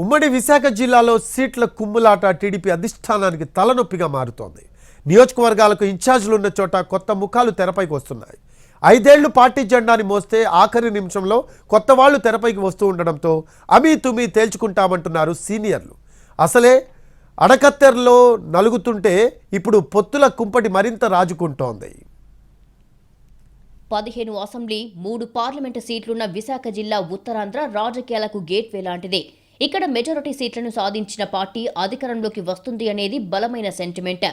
ఉమ్మడి విశాఖ జిల్లాలో సీట్ల కుమ్ములాట టీడీపీ అధిష్టానానికి తలనొప్పిగా మారుతోంది. నియోజకవర్గాలకు ఇన్ఛార్జీలు ఉన్న చోట కొత్త ముఖాలు తెరపైకి వస్తున్నాయి. ఐదేళ్ళు పార్టీ జెండాని మోస్తే ఆఖరి నిమిషంలో కొత్త వాళ్ళు తెరపైకి వస్తూ ఉండడంతో అమీ తుమి తేల్చుకుంటామంటున్నారు సీనియర్లు. అసలే అడకత్తెరలో నలుగుతుంటే ఇప్పుడు పొత్తుల కుంపటి మరింత రాజుకుంటోంది. పదిహేను అసెంబ్లీ మూడు పార్లమెంటు సీట్లున్న విశాఖ జిల్లా ఉత్తరాంధ్ర రాజకీయాలకు గేట్వే లాంటిదే. ఇక్కడ మెజారిటీ సీట్లను సాధించిన పార్టీ అధికారంలోకి వస్తుంది అనేది బలమైన సెంటిమెంట్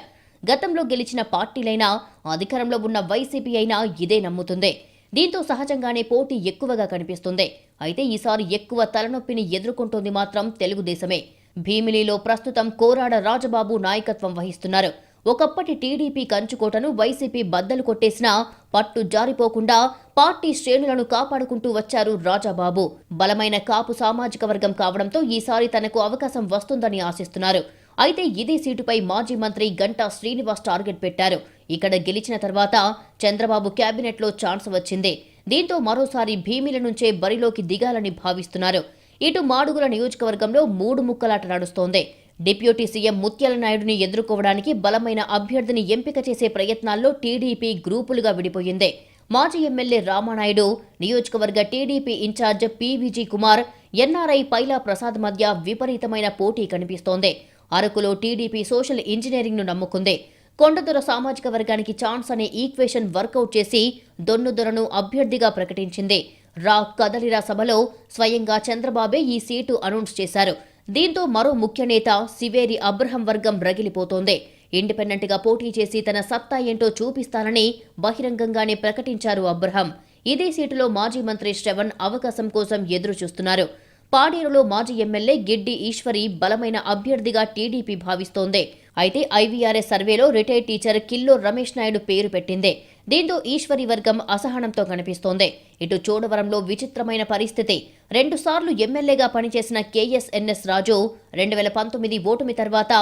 గతంలో గెలిచిన పార్టీలైనా అధికారంలో ఉన్న వైసీపీ అయినా ఇదే నమ్ముతుంది. దీంతో సహజంగానే పోటీ ఎక్కువగా కనిపిస్తుంది. అయితే ఈసారి ఎక్కువ తలనొప్పిని ఎదుర్కొంటోంది మాత్రం తెలుగుదేశమే. భీమిలిలో ప్రస్తుతం కోరాడ రాజబాబు నాయకత్వం వహిస్తున్నారు. ఒకప్పటి టీడీపీ కంచుకోటను వైసీపీ బద్దలు కొట్టేసినా పట్టు జారిపోకుండా పార్టీ శ్రేణులను కాపాడుకుంటూ వచ్చారు రాజాబాబు. బలమైన కాపు సామాజిక వర్గం కావడంతో ఈసారి తనకు అవకాశం వస్తుందని ఆశిస్తున్నారు. అయితే ఇదే సీటుపై మాజీ మంత్రి గంటా శ్రీనివాస్ టార్గెట్ పెట్టారు. ఇక్కడ గెలిచిన తర్వాత చంద్రబాబు కేబినెట్లో ఛాన్స్ వచ్చింది. దీంతో మరోసారి భీమిల నుంచే బరిలోకి దిగాలని భావిస్తున్నారు. ఇటు మాడుగుల నియోజకవర్గంలో మూడు ముక్కలాట నడుస్తోంది. డిప్యూటీ సీఎం ముత్యాల నాయుడుని ఎదుర్కోవడానికి బలమైన అభ్యర్థిని ఎంపిక చేసే ప్రయత్నాల్లో టీడీపీ గ్రూపులుగా విడిపోయింది. మాజీ ఎమ్మెల్యే రామానాయుడు నియోజకవర్గ TDP incharge PVG Kumar NRI Paila Prasad మధ్య విపరీతమైన పోటీ కనిపిస్తోంది. అరకులో టీడీపీ సోషల్ ఇంజనీరింగ్ను నమ్ముకుంది. కొండదొర సామాజిక వర్గానికి ఛాన్స్ అనే ఈక్వేషన్ వర్కౌట్ చేసి దొన్నుదొరను అభ్యర్థిగా ప్రకటించింది. రా కదలిరా సభలో స్వయంగా చంద్రబాబే ఈ సీటు అనౌన్స్ చేశారు. దీంతో మరో ముఖ్య నేత సివేరి అబ్రహం వర్గం రగిలిపోతోంది. ఇండిపెండెంట్గా పోటీ చేసి తన సత్తా ఏంటో చూపిస్తానని బహిరంగంగానే ప్రకటించారు అబ్రహం. ఇదే సీటులో మాజీ మంత్రి శ్రవణ్ అవకాశం కోసం ఎదురు చూస్తున్నారు పాడేరులో మాజీ ఎమ్మెల్యే గిడ్డి ఈశ్వరి బలమైన అభ్యర్థిగా టీడీపీ భావిస్తోంది. అయితే ఐవీఆర్ఏ సర్వేలో రిటైర్డ్ టీచర్ కిల్లో రమేష్ నాయుడు పేరు పెట్టింది. దీంతో ఈశ్వరి వర్గం అసహనంతో కనిపిస్తోంది. ఇటు చోడవరంలో విచిత్రమైన పరిస్థితి. రెండుసార్లు ఎమ్మెల్యేగా పనిచేసిన కేఎస్ఎన్ఎస్ రాజు రెండు వేల పంతొమ్మిది ఓటమి తర్వాత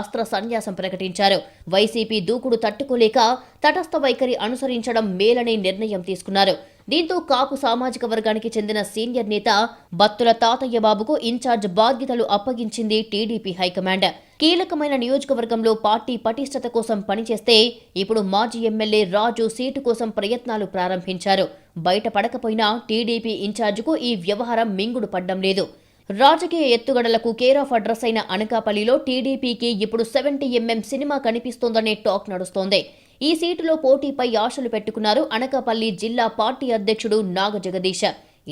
అస్త్ర సన్యాసం ప్రకటించారు. వైసీపీ దూకుడు తట్టుకోలేక తటస్థ వైఖరి అనుసరించడం మేలనే నిర్ణయం తీసుకున్నారు. దీంతో కాపు సామాజిక వర్గానికి చెందిన సీనియర్ నేత బత్తుల తాతయ్య బాబుకు ఇన్ఛార్జ్ బాధ్యతలు అప్పగించింది టీడీపీ హైకమాండ్. కీలకమైన నియోజకవర్గంలో పార్టీ పటిష్టత కోసం పనిచేస్తే ఇప్పుడు మాజీ ఎమ్మెల్యే రాజు సీటు కోసం ప్రయత్నాలు ప్రారంభించారు. బయటపడకపోయినా టీడీపీ ఇన్ఛార్జ్కు ఈ వ్యవహారం మింగుడు పడ్డం లేదు. రాజకీయ ఎత్తుగడలకు కేర్ ఆఫ్ అడ్రస్ అయిన అనకాపల్లిలో టీడీపీకి ఇప్పుడు సెవెంటీ ఎంఎం సినిమా కనిపిస్తోందనే టాక్ నడుస్తోంది. ఈ సీటులో పోటీపై ఆశలు పెట్టుకున్నారు అనకాపల్లి జిల్లా పార్టీ అధ్యక్షుడు నాగ జగదీశ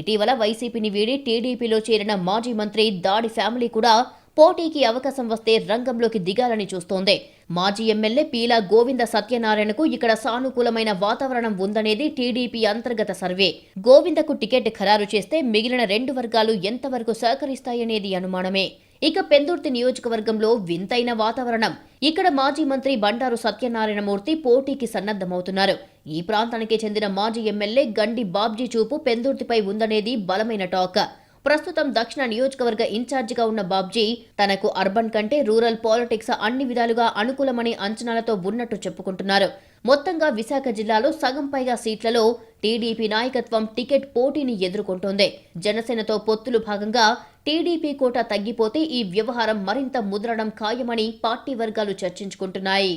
ఇటీవల వైసీపీని వీడి టీడీపీలో చేరిన మాజీ మంత్రి దాడి ఫ్యామిలీ కూడా పోటీకి అవకాశం వస్తే రంగంలోకి దిగాలని చూస్తోంది. మాజీ ఎమ్మెల్యే పీలా గోవింద సత్యనారాయణకు ఇక్కడ సానుకూలమైన వాతావరణం ఉందనేది టీడీపీ అంతర్గత సర్వే. గోవిందకు టికెట్ ఖరారు చేస్తే మిగిలిన రెండు వర్గాలు ఎంతవరకు సహకరిస్తాయనేది అనుమానమే. ఇక పెందుర్తి నియోజకవర్గంలో వింతైన వాతావరణం. ఇక్కడ మాజీ మంత్రి బండారు సత్యనారాయణమూర్తి పోటీకి సన్నద్ధమవుతున్నారు. ఈ ప్రాంతానికి చెందిన మాజీ ఎమ్మెల్యే గండి బాబ్జీ చూపు పెందుర్తిపై ఉందనేది బలమైన టాక్. ప్రస్తుతం దక్షిణ నియోజకవర్గ ఇన్ఛార్జిగా ఉన్న బాబ్జీ తనకు అర్బన్ కంటే రూరల్ పాలిటిక్స్ అన్ని విధాలుగా అనుకూలమనే అంచనాలతో ఉన్నట్టు చెప్పుకుంటున్నారు. మొత్తంగా విశాఖ జిల్లాలో సగం పైగా సీట్లలో టీడీపీ నాయకత్వం టికెట్ పోటీని ఎదుర్కొంటోంది. జనసేనతో పొత్తులు భాగంగా టీడీపీ కోట తగ్గిపోతే ఈ వ్యవహారం మరింత ముదరడం ఖాయమని పార్టీ వర్గాలు చర్చించుకుంటున్నాయి.